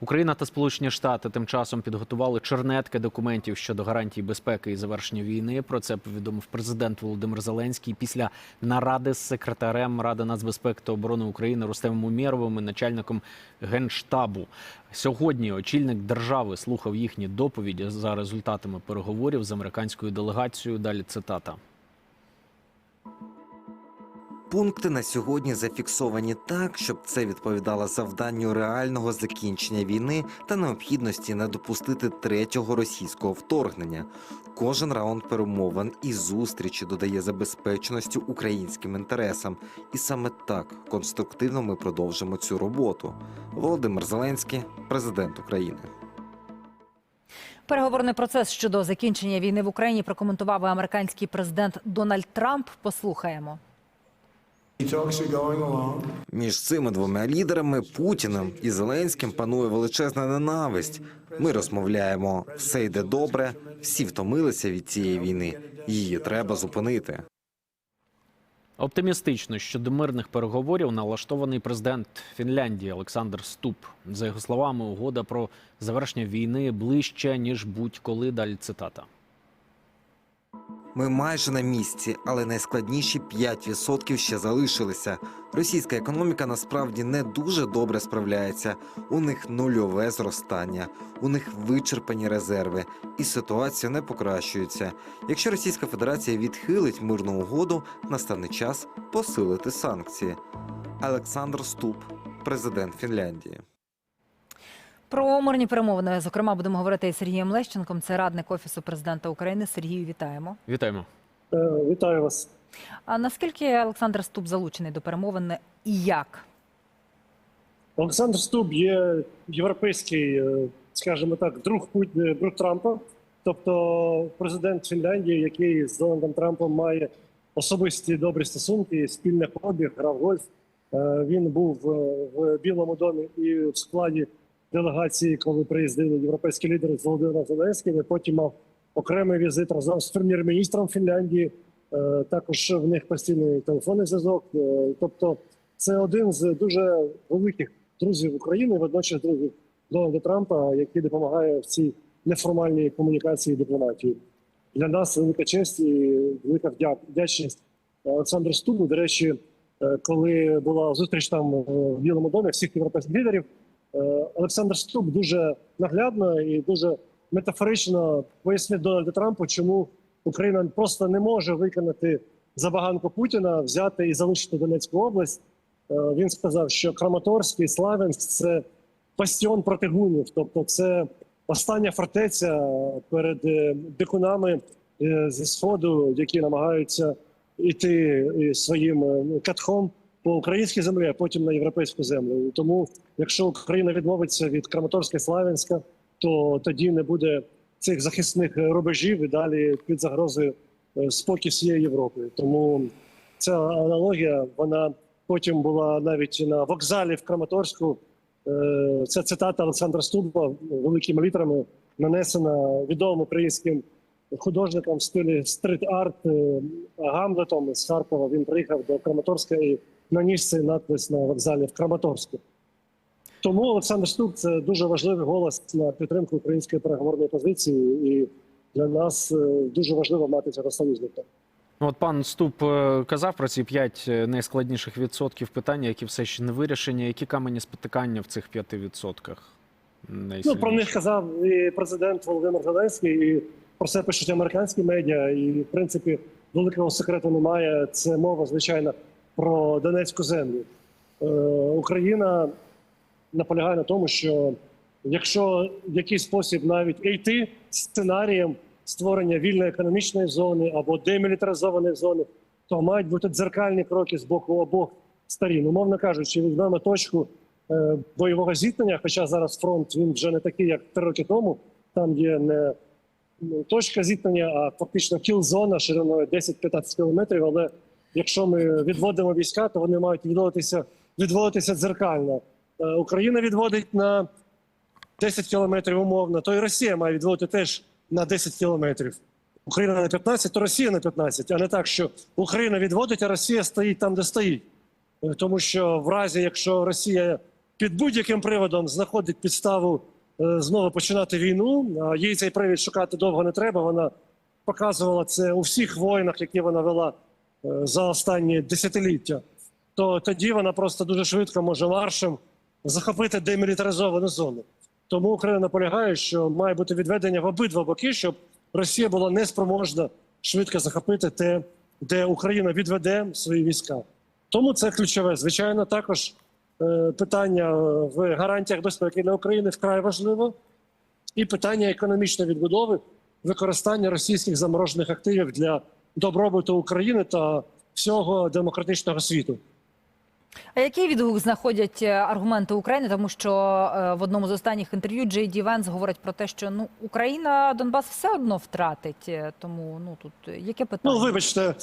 Україна та Сполучені Штати тим часом підготували чернетки документів щодо гарантій безпеки і завершення війни. Про це повідомив президент Володимир Зеленський після наради з секретарем Ради нацбезпеки та оборони України Рустемом Умєровим і начальником генштабу. Сьогодні очільник держави слухав їхні доповіді за результатами переговорів з американською делегацією. Далі цитата. Пункти на сьогодні зафіксовані так, щоб це відповідало завданню реального закінчення війни та необхідності не допустити третього російського вторгнення. Кожен раунд перемовин і зустрічі додає забезпеченості українським інтересам, і саме так конструктивно ми продовжимо цю роботу. Володимир Зеленський, президент України. Переговорний процес щодо закінчення війни в Україні прокоментував американський президент Дональд Трамп. Послухаємо. Між цими двома лідерами Путіним і Зеленським панує величезна ненависть. Ми розмовляємо, все йде добре, всі втомилися від цієї війни. Її треба зупинити. Оптимістично щодо мирних переговорів налаштований президент Фінляндії Олександр Ступ. За його словами, угода про завершення війни ближче ніж будь-коли. Далі цитата. Ми майже на місці, але найскладніші 5% ще залишилися. Російська економіка насправді не дуже добре справляється. У них нульове зростання, у них вичерпані резерви, і ситуація не покращується. Якщо Російська Федерація відхилить мирну угоду, настане час посилити санкції. Олександр Ступ, президент Фінляндії. Про мирні перемовини, зокрема, будемо говорити із Сергієм Лещенком. Це радник офісу президента України. Сергію, вітаємо. Вітаємо. Е, Вітаю вас. А наскільки Олександр Ступ залучений до перемовин і як? Олександр Стуб є європейський, е, скажімо так, друг е, друг Трампа, тобто президент Фінляндії, який з Дональдом Трампом має особисті добрі стосунки, спільне хобі, грав гольф. Е, Він був в Білому домі і в складі делегації, коли приїздили європейські лідери з Володимиром Зеленським. і Потім мав окремий візит разом з прем'єр-міністром Фінляндії. Е, Також в них постійний телефонний зв'язок. Е, Тобто, це один з дуже великих друзів України, водночас друзів Дональда Трампа, який допомагає в цій неформальній комунікації і дипломатії. Для нас велика честь і велика вдя- вдячність Олександру Стубу. До речі, е, коли була зустріч там е, в Білому домі всіх європейських лідерів, е, Олександр Стуб дуже наглядно і дуже метафорично пояснив Дональду Трампу, чому Україна просто не може виконати забаганку Путіна, взяти і залишити Донецьку область. Е, Він сказав, що Краматорськ і Славянськ це бастіон проти гунів, тобто це остання фортеця перед е, дикунами е, зі сходу, які намагаються йти е, своїм е, катхом по українській землі, а потім на європейську землю. Тому, якщо Україна відмовиться від Краматорська і Славянська, то тоді не буде цих захисних рубежів і далі під загрозою е, спокій всієї Європи. Тому ця аналогія вона потім була навіть на вокзалі в Краматорську. Це цитата Олександра Стуба великими літерами нанесена відомим українським художником в стилі стрит-арт е, Гамлетом з Харкова. Він приїхав до Краматорська і наніс цей надпис на вокзалі в Краматорську. Тому Олександр Ступ це дуже важливий голос на підтримку української переговорної позиції, і для нас е, дуже важливо мати цього союзника. Ну, От пан Ступ е, казав про ці п'ять е, найскладніших відсотків питання, які все ще не вирішені. Які камені спотикання в цих п'яти відсотках? Ну про них казав і президент Володимир Зеленський, і про це пишуть американські медіа. І в принципі великого секрету немає. Це мова, звичайно, про Донецьку землю. Е, Україна наполягає на тому, що якщо в якийсь спосіб навіть йти сценарієм створення вільної економічної зони або демілітаризованої зони, то мають бути дзеркальні кроки з боку обох сторін. Умовно кажучи, візьмемо точку е, бойового зіткнення, хоча зараз фронт він вже не такий, як три роки тому. Там є не ну, точка зіткнення, а фактично кіл-зона шириною 10-15 кілометрів. Але якщо ми відводимо війська, то вони мають відводитися, відводитися дзеркально. Е, Україна відводить на 10 кілометрів умовно, то і Росія має відводити теж на 10 кілометрів. Україна на 15, то Росія на 15, а не так, що Україна відводить, а Росія стоїть там, де стоїть. Е, Тому що в разі, якщо Росія під будь-яким приводом знаходить підставу е, знову починати війну. А їй цей привід шукати довго не треба. Вона показувала це у всіх воїнах, які вона вела за останні десятиліття. То тоді вона просто дуже швидко може маршем захопити демілітаризовану зону. Тому Україна наполягає, що має бути відведення в обидва боки, щоб Росія була неспроможна швидко захопити те, де Україна відведе свої війська. Тому це ключове. Звичайно, також е, питання в гарантіях безпеки для України вкрай важливо, і питання економічної відбудови, використання російських заморожених активів для добробуту України та всього демократичного світу. А який відгук знаходять е, аргументи України? Тому що е, в одному з останніх інтерв'ю Джей Ді Венс говорить про те, що ну Україна Донбас все одно втратить. е, Тому ну тут яке питання? Ну, вибачте,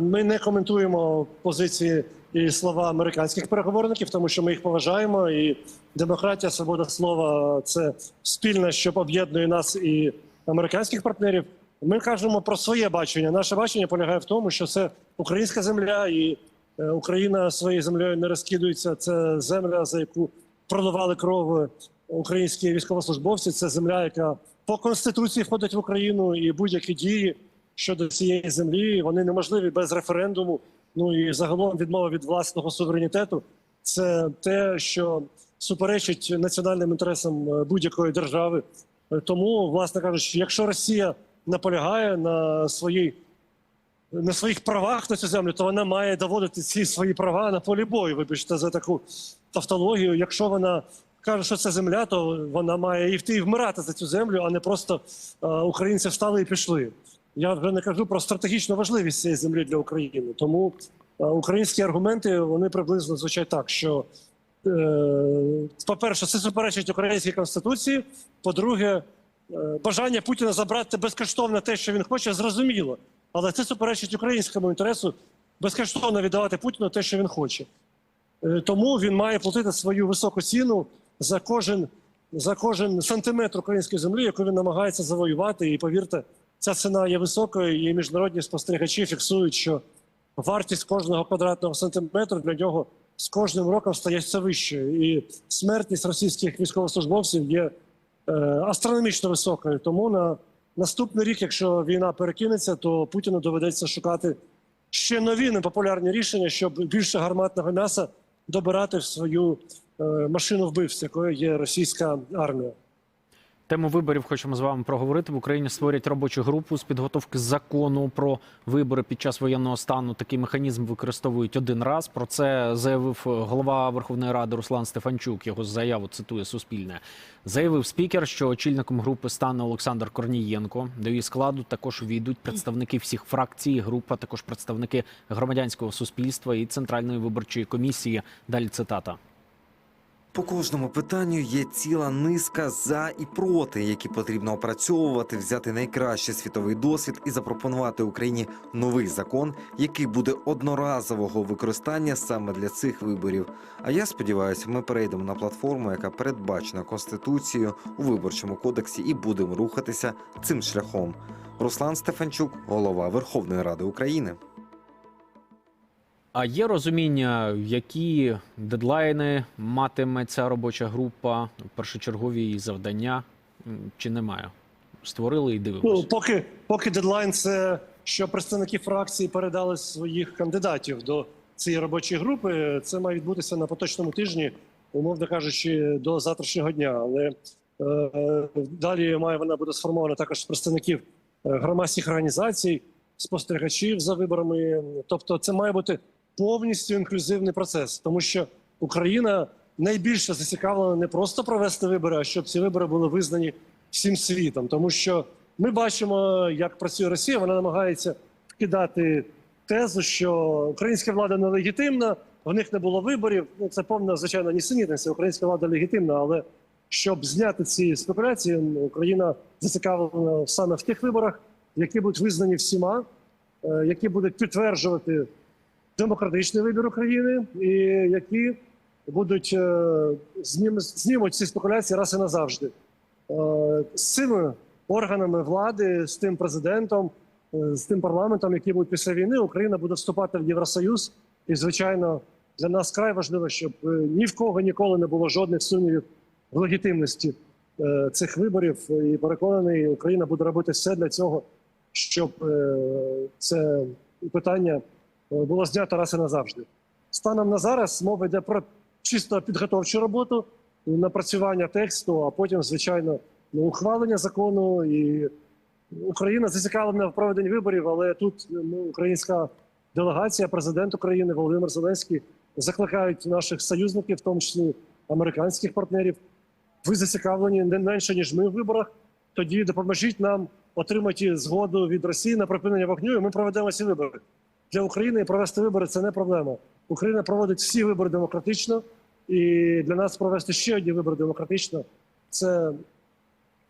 ми не коментуємо позиції і слова американських переговорників, тому що ми їх поважаємо. І демократія, свобода слова це спільне, що об'єднує нас і американських партнерів. Ми кажемо про своє бачення. Наше бачення полягає в тому, що це українська земля, і е, Україна своєю землею не розкидується. Це земля, за яку проливали кров українські військовослужбовці. Це земля, яка по конституції входить в Україну, і будь-які дії щодо цієї землі вони неможливі без референдуму. Ну і загалом відмова від власного суверенітету це те, що суперечить національним інтересам е, будь-якої держави. Е, Тому, власне кажучи, якщо Росія наполягає на своїй на своїх правах на цю землю, то вона має доводити ці свої права на полі бою. Вибачте за таку тавтологію. Якщо вона каже, що це земля, то вона має йти і вмирати за цю землю, а не просто е, українці встали і пішли. Я вже не кажу про стратегічну важливість цієї землі для України. Тому е, українські аргументи вони приблизно звучать так, що е, по-перше, це суперечить українській конституції. По-друге, бажання Путіна забрати безкоштовно те, що він хоче, зрозуміло. Але це суперечить українському інтересу безкоштовно віддавати Путіну те, що він хоче. Е, Тому він має платити свою високу ціну за кожен, за кожен сантиметр української землі, яку він намагається завоювати. І повірте, ця ціна є високою, і міжнародні спостерігачі фіксують, що вартість кожного квадратного сантиметру для нього з кожним роком стає все вищою. І смертність російських військовослужбовців є е, астрономічно високою. Тому на наступний рік, якщо війна перекинеться, то Путіну доведеться шукати ще нові непопулярні рішення, щоб більше гарматного м'яса добирати в свою е, машину вбивць, якою є російська армія. Тему виборів хочемо з вами проговорити. В Україні створять робочу групу з підготовки закону про вибори під час воєнного стану. Такий механізм використовують один раз. Про це заявив голова Верховної Ради Руслан Стефанчук. Його заяву цитує Суспільне. Заявив спікер, що очільником групи стане Олександр Корнієнко. До її складу також увійдуть представники всіх фракцій, груп, а також представники громадянського суспільства і центральної виборчої комісії. Далі цитата. По кожному питанню є ціла низка за і проти, які потрібно опрацьовувати, взяти найкращий світовий досвід і запропонувати Україні новий закон, який буде одноразового використання саме для цих виборів. А я сподіваюся, ми перейдемо на платформу, яка передбачена конституцією у виборчому кодексі, і будемо рухатися цим шляхом. Руслан Стефанчук, голова Верховної Ради України. А є розуміння, які дедлайни матиме ця робоча група, першочергові її завдання чи немає? Створили і Ну, поки, поки дедлайн це що представники фракції передали своїх кандидатів до цієї робочої групи. Це має відбутися на поточному тижні, умовно кажучи, до завтрашнього дня. Але е, далі має вона буде сформована також з представників е, громадських організацій, спостерігачів за виборами. Тобто, це має бути повністю інклюзивний процес, тому що Україна найбільше зацікавлена не просто провести вибори, а щоб ці вибори були визнані всім світом, тому що ми бачимо, як працює Росія. Вона намагається вкидати тезу, що українська влада нелегітимна, в них не було виборів. Ну це повна звичайно нісенітниця. Українська влада легітимна, але щоб зняти ці спекуляції, Україна зацікавлена саме в тих виборах, які будуть визнані всіма, е, які будуть підтверджувати демократичний вибір України, і які будуть е, знім- знімуть ці спекуляції раз і назавжди. Е, з цими органами влади, з тим президентом, е, з тим парламентом, які будуть після війни, Україна буде вступати в Євросоюз і, звичайно, Для нас край важливо, щоб ні в кого ніколи не було жодних сумнівів в легітимності цих виборів. І переконаний, Україна буде робити все для цього, щоб це питання було знято раз і назавжди. Станом на зараз мова йде про чисто підготовчу роботу, напрацювання тексту, а потім, звичайно, ну, ухвалення закону. І Україна зацікавлена в проведенні виборів, але тут ну, українська делегація, президент України Володимир Зеленський закликають наших союзників, в тому числі американських партнерів. Ви зацікавлені не менше ніж ми в виборах. Тоді допоможіть нам отримати згоду від Росії на припинення вогню. і Ми проведемо ці вибори для України. Провести вибори це не проблема. Україна проводить всі вибори демократично, і для нас провести ще одні вибори демократично це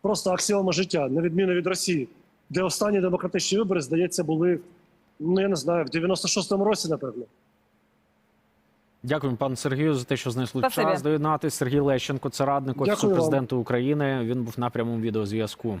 просто аксіома життя, на відміну від Росії, де останні демократичні вибори, здається, були ну я не знаю, в 96-му році, напевно. Дякую, пане Сергію, за те, що знайшли Спасибі. час доєднатись. Сергій Лещенко, це радник офісу Дякую вам. президента України. Він був на прямому відеозв'язку.